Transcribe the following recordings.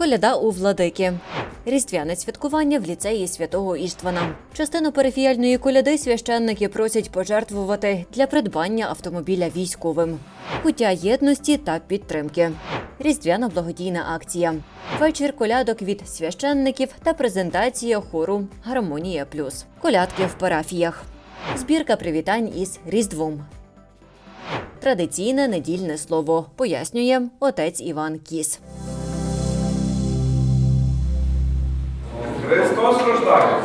Коляда у владики. Різдвяне святкування в ліцеї святого Іштвана. Частину парафіяльної коляди священники просять пожертвувати для придбання автомобіля військовим. Пуття єдності та підтримки. Різдвяна благодійна акція. Вечір колядок від священників та презентація хору Гармонія Плюс. Колядки в парафіях. Збірка привітань із Різдвом. Традиційне недільне слово пояснює отець Іван Кіс. Христос рождає.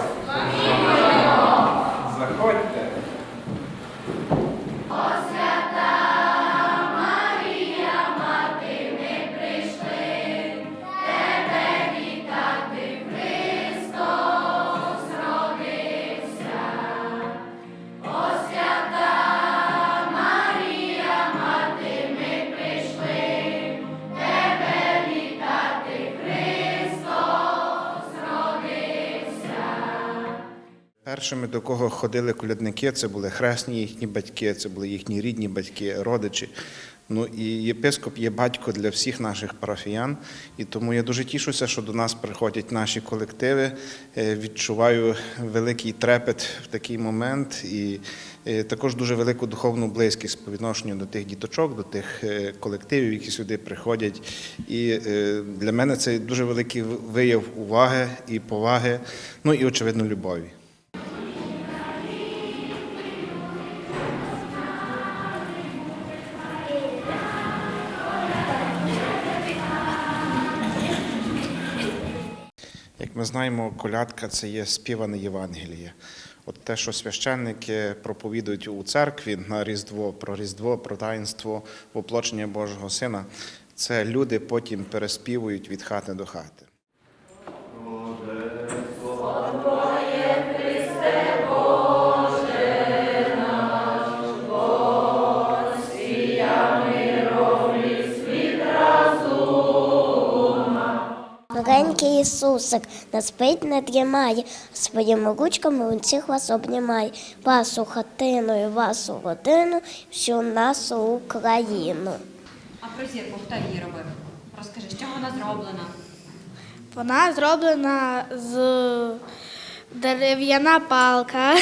Першими, до кого ходили колядники, це були хресні їхні батьки, це були їхні рідні батьки, родичі. Ну і єпископ є батько для всіх наших парафіян, і тому я дуже тішуся, що до нас приходять наші колективи. Е, Відчуваю великий трепет в такий момент, і е, також дуже велику духовну близькість по відношенню до тих діточок, до тих е, колективів, які сюди приходять. І для мене це дуже великий вияв уваги і поваги, ну і очевидно любові. Знаємо, колядка це є співане Євангеліє. От те, що священники проповідують у церкві на Різдво, про Різдво, про таїнство воплочення Божого Сина, це люди потім переспівують від хати до хати. Ісусик не спить, не дрімає, своїми ручками він всіх вас обнімає. Вашу хатину і вашу родину, всю нашу Україну. А про зірку хто її робив? Розкажи, з чого вона зроблена? Вона зроблена з дерев'яна палка,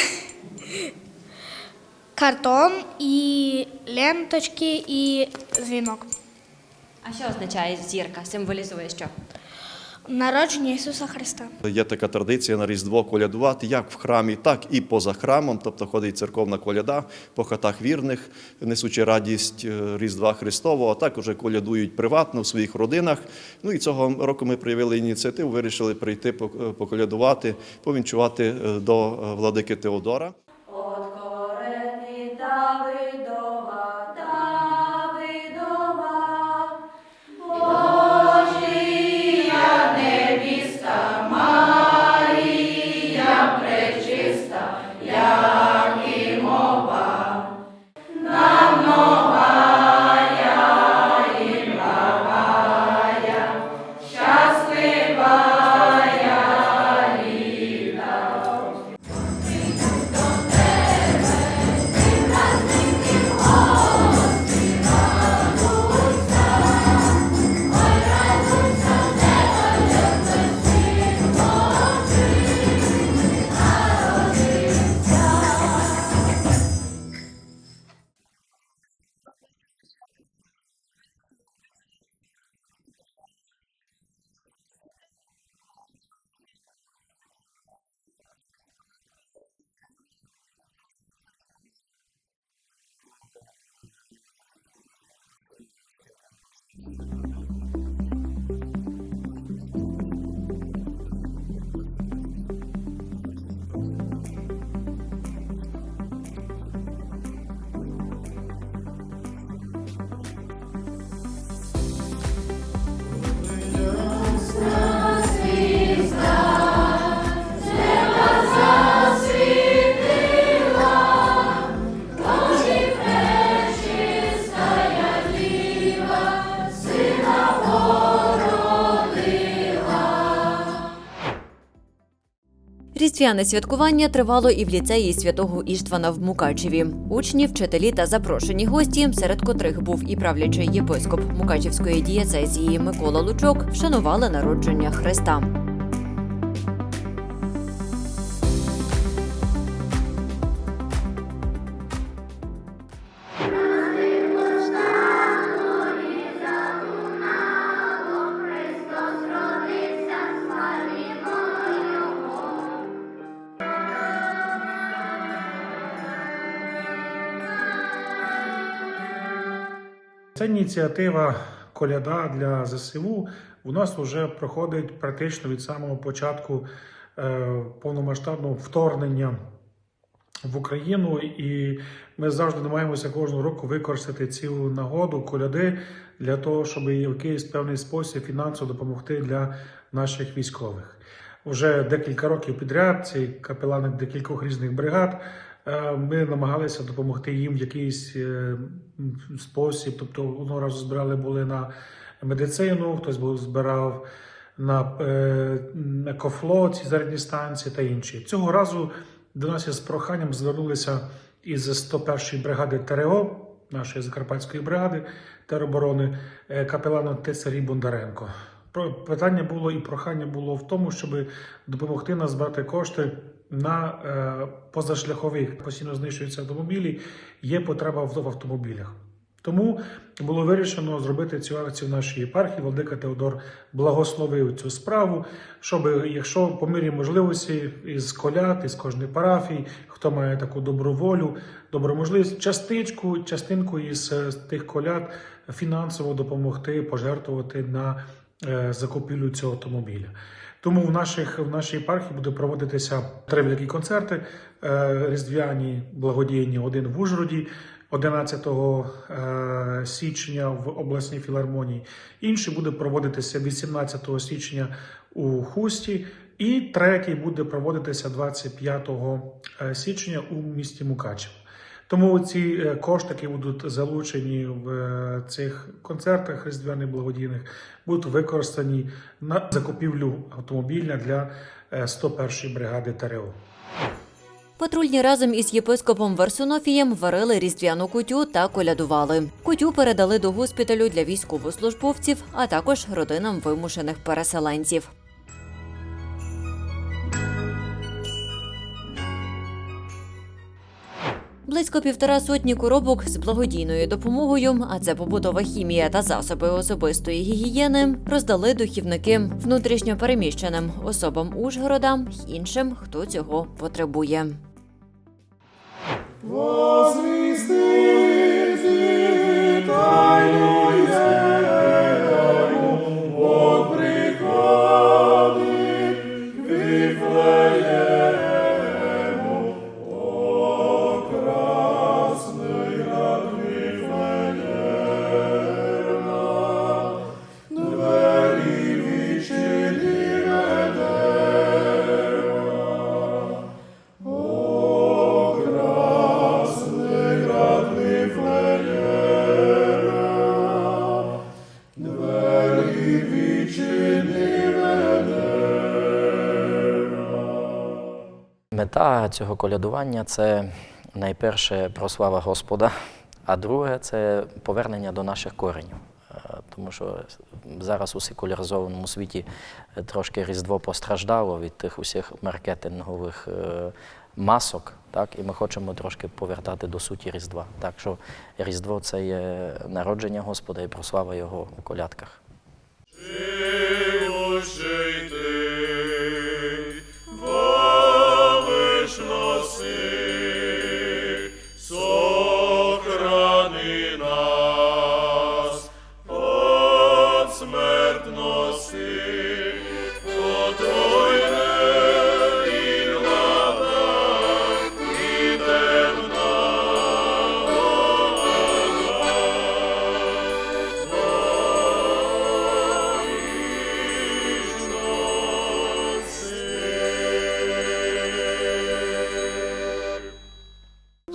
картон і ленточки і дзвінок. А що означає зірка? Символізує що? Народження Ісуса Христа. Є така традиція на Різдво колядувати як в храмі, так і поза храмом. Тобто ходить церковна коляда по хатах вірних, несучи радість е, Різдва Христового, а також колядують приватно в своїх родинах. Ну і цього року ми проявили ініціативу, вирішили прийти пок- е, поколядувати, повінчувати е, до владики Теодора. Різдвяне святкування тривало і в ліцеї святого Іштвана в Мукачеві. Учні, вчителі та запрошені гості, серед котрих був і правлячий єпископ Мукачевської дієцезії Микола Лучок, вшанували народження Христа. Ця ініціатива коляда для ЗСУ у нас вже проходить практично від самого початку е, повномасштабного вторгнення в Україну, і ми завжди намагаємося кожного року використати цю нагоду коляди для того, щоб в якийсь певний спосіб фінансово допомогти для наших військових. Вже декілька років підряд ці капелани декількох різних бригад. Е, Ми намагалися допомогти їм в якийсь е, спосіб. Тобто одного разу збирали були на медицину, хтось був збирав на е, екофлот, зарядні станції та інші. Цього разу до нас із проханням звернулися із 101-ї бригади ТРО, нашої Закарпатської бригади тероборони, капелану Тицарі Бондаренко. Питання було і прохання було в тому, щоб допомогти нам збирати кошти на е, позашляхових постійно знищуються автомобілі. Є потреба в автомобілях. Тому було вирішено зробити цю акцію в нашій єпархії. Владика Теодор благословив цю справу, щоб, якщо по мірі можливості із коляд, із кожної парафії, хто має таку добру волю, добру можливість, частичку, частинку із е, тих коляд фінансово допомогти, пожертвувати на е, закупівлю цього автомобіля. Тому в наших в нашій єпархії буде проводитися три великі концерти е, різдвяні благодійні. Один в Ужгороді, 11 е, січня в обласній філармонії. Інший буде проводитися 18 січня у Хусті. І третій буде проводитися 25 е, січня у місті Мукачево. Тому ці е, кошти, які будуть залучені в е, цих концертах різдвяних благодійних, будуть використані на закупівлю автомобіля для е, 101-ї бригади ТРО. Патрульні разом із єпископом Варсунофієм варили різдвяну кутю та колядували. Кутю передали до госпіталю для військовослужбовців, а також родинам вимушених переселенців. Близько півтора сотні коробок з благодійною допомогою, а це побутова хімія та засоби особистої гігієни, роздали духівники внутрішньо переміщеним особам Ужгорода іншим, хто цього потребує. Мета цього колядування це найперше прослава Господа, а друге це повернення до наших коренів. Е, Тому що зараз у секуляризованому світі е, трошки Різдво постраждало від тих усіх маркетингових е, масок, так, і ми хочемо трошки повертати до суті Різдва. Так що Різдво це є народження Господа і прослава Його у колядках. Сохрани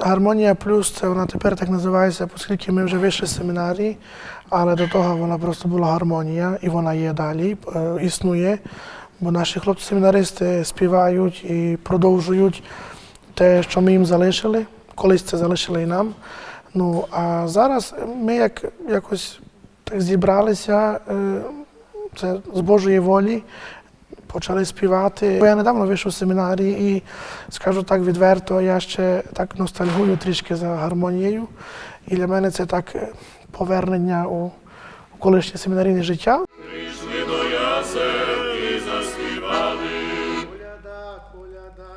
Гармонія плюс це вона тепер так називається, оскільки ми вже вийшли з семінарії, але до того вона просто була гармонія і вона є далі, існує. бо наші хлопці-семінаристи співають і продовжують те, що ми їм залишили. Колись це залишили і нам. Ну а зараз ми як якось так зібралися. Це з Божої волі. Почали співати. Бо Я недавно вийшов з семінарії і скажу так відверто, я ще так ностальгую трішки за гармонією. І для мене це так повернення у, у колишнє семінарійне життя. Прийшли до ясел і заспівали. Коляда, коляда,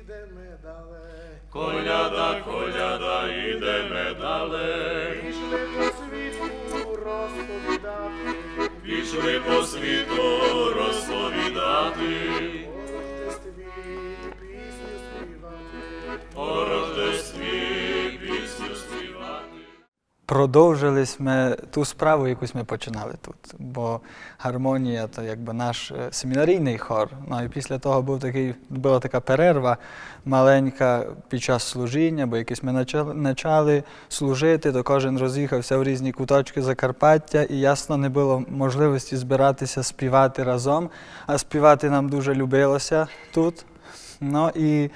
ідеме далеко. Коляда, коляда, іде медалей. Пішли по світу розповідати. Продовжились ми ту справу, якусь ми починали тут. Бо гармонія то якби наш е, семінарійний хор. Ну і після того був такий, була така перерва маленька під час служіння, бо якось ми почали, служити, то кожен роз'їхався в різні куточки Закарпаття, і ясно не було можливості збиратися співати разом. А співати нам дуже любилося тут. Ну і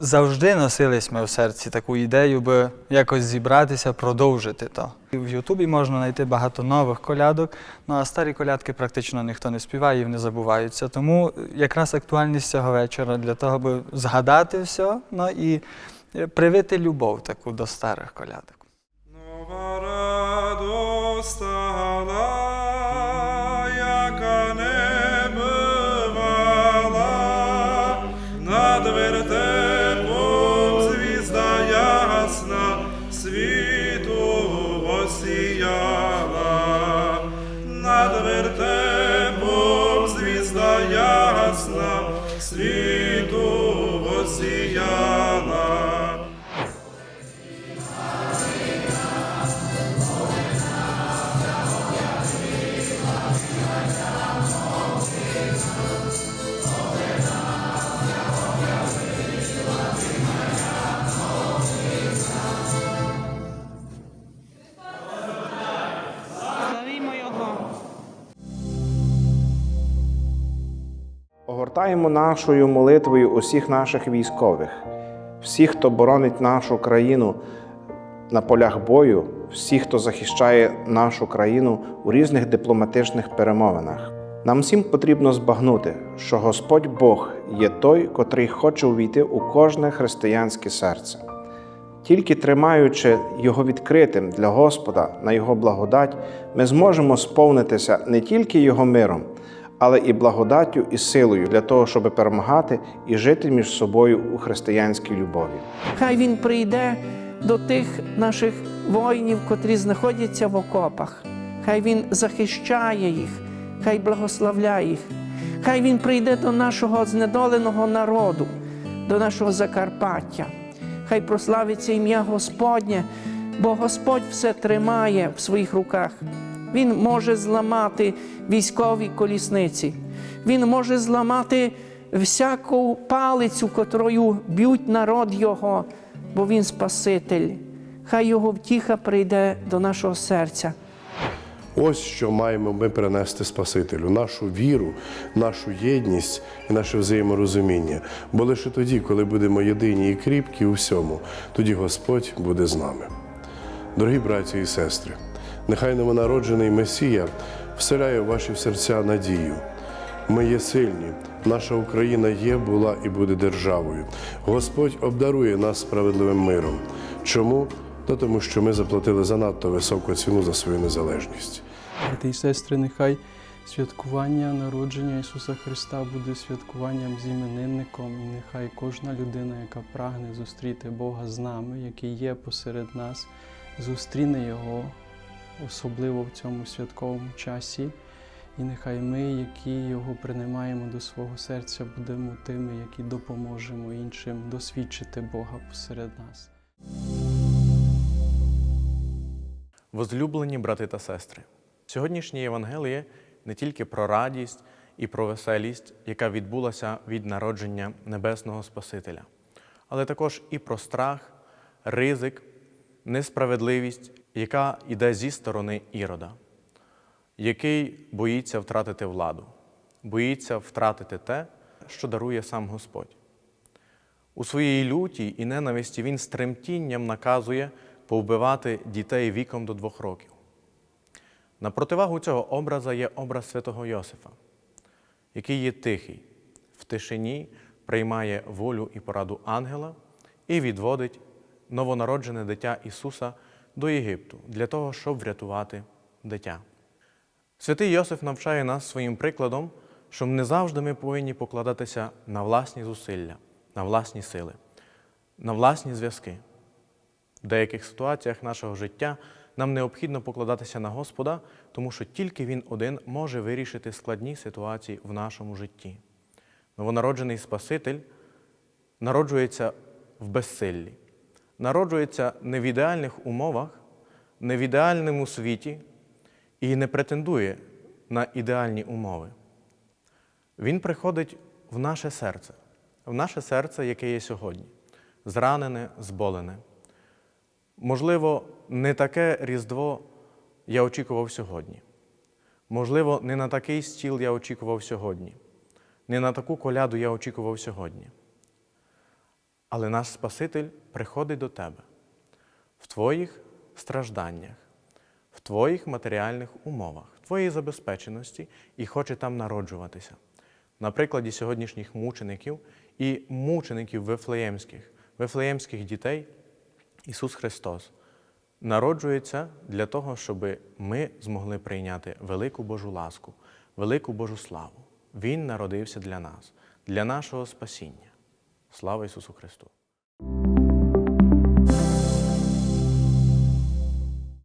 Завжди носились ми в серці таку ідею, би якось зібратися, продовжити то. В Ютубі можна знайти багато нових колядок, ну а старі колядки практично ніхто не співає і вони забуваються. Тому якраз актуальність цього вечора для того, аби згадати все ну і е, привити любов таку до старих колядок. Огортаємо нашою молитвою усіх наших військових, всіх, хто боронить нашу країну на полях бою, всіх, хто захищає нашу країну у різних дипломатичних перемовинах. Нам всім потрібно збагнути, що Господь Бог є той, котрий хоче увійти у кожне християнське серце. Тільки тримаючи його відкритим для Господа на Його благодать, ми зможемо сповнитися не тільки Його миром, але і благодаттю і силою для того, щоб перемагати і жити між собою у християнській любові. Хай Він прийде до тих наших воїнів, котрі знаходяться в окопах. Хай Він захищає їх, хай благословляє їх. Хай Він прийде до нашого знедоленого народу, до нашого Закарпаття. Хай прославиться ім'я Господнє, бо Господь все тримає в своїх руках. Він може зламати військові колісниці. Він може зламати всяку палицю, котрою б'ють народ Його, бо Він Спаситель. Хай Його втіха прийде до нашого серця. Ось що маємо ми принести Спасителю, нашу віру, нашу єдність і наше взаєморозуміння. Бо лише тоді, коли будемо єдині і кріпкі у всьому, тоді Господь буде з нами. Дорогі браті і сестри, нехай новонароджений Месія вселяє в ваші серця надію. Ми є сильні, наша Україна є, була і буде державою. Господь обдарує нас справедливим миром. Чому? Та тому, що ми заплатили занадто високу ціну за свою незалежність. Брати і сестри, нехай святкування народження Ісуса Христа буде святкуванням з іменинником, і нехай кожна людина, яка прагне зустріти Бога з нами, який є посеред нас, зустріне Його, особливо в цьому святковому часі. І нехай ми, які його приймаємо до свого серця, будемо тими, які допоможемо іншим досвідчити Бога посеред нас. Возлюблені брати та сестри, сьогоднішнє Євангеліє не тільки про радість і про веселість, яка відбулася від народження Небесного Спасителя, але також і про страх, ризик, несправедливість, яка йде зі сторони Ірода, який боїться втратити владу. боїться втратити те, що дарує сам Господь. У своїй люті і ненависті він з тремтінням наказує повбивати дітей віком до двох років. На противагу цього образа є образ святого Йосифа, який є тихий, в тишині приймає волю і пораду ангела і відводить новонароджене дитя Ісуса до Єгипту для того, щоб врятувати дитя. Святий Йосиф навчає нас своїм прикладом, що не завжди ми повинні покладатися на власні зусилля, на власні сили, на власні зв'язки. В деяких ситуаціях нашого життя нам необхідно покладатися на Господа, тому що тільки Він один може вирішити складні ситуації в нашому житті. Новонароджений Спаситель народжується в безсиллі, народжується не в ідеальних умовах, не в ідеальному світі і не претендує на ідеальні умови. Він приходить в наше серце, в наше серце, яке є сьогодні, зранене, зболене. Можливо, не таке Різдво я очікував сьогодні. Можливо, не на такий стіл я очікував сьогодні, не на таку коляду я очікував сьогодні. Але наш Спаситель приходить до тебе в твоїх стражданнях, в твоїх матеріальних умовах, в твоїй забезпеченості і хоче там народжуватися. На прикладі сьогоднішніх мучеників і мучеників вифлеємських, вифлеємських дітей Ісус Христос народжується для того, щоб ми змогли прийняти велику Божу ласку, велику Божу славу. Він народився для нас, для нашого спасіння. Слава Ісусу Христу!